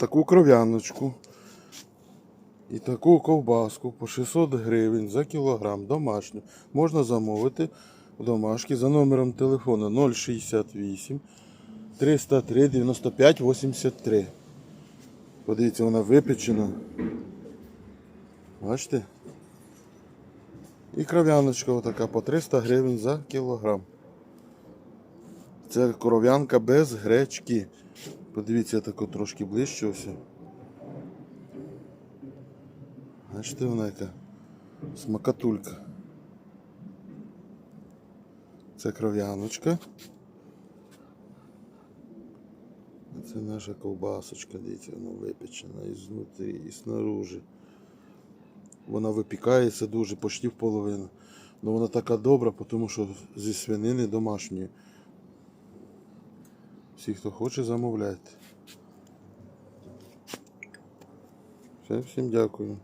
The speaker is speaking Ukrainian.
таку кров'яночку і таку ковбаску по 600 гривень за кілограм домашню можна замовити в домашки за номером телефону 068 303 95 83. Подивіться, вона випечена. Бачите? І кров'яночка отака по 300 гривень за кілограм. Це кров'янка без гречки. Подивіться, я тако трошки ближче ось. Бачите, вона яка смакатулька. Це кров'яночка. Це наша ковбасочка, дивіться, вона випечена і знутрі, і снаружи. Вона випікається дуже, почти в половину. Ну вона така добра, тому що зі свинини домашньої. Всі, хто хоче, замовляйте. Все, всім дякую.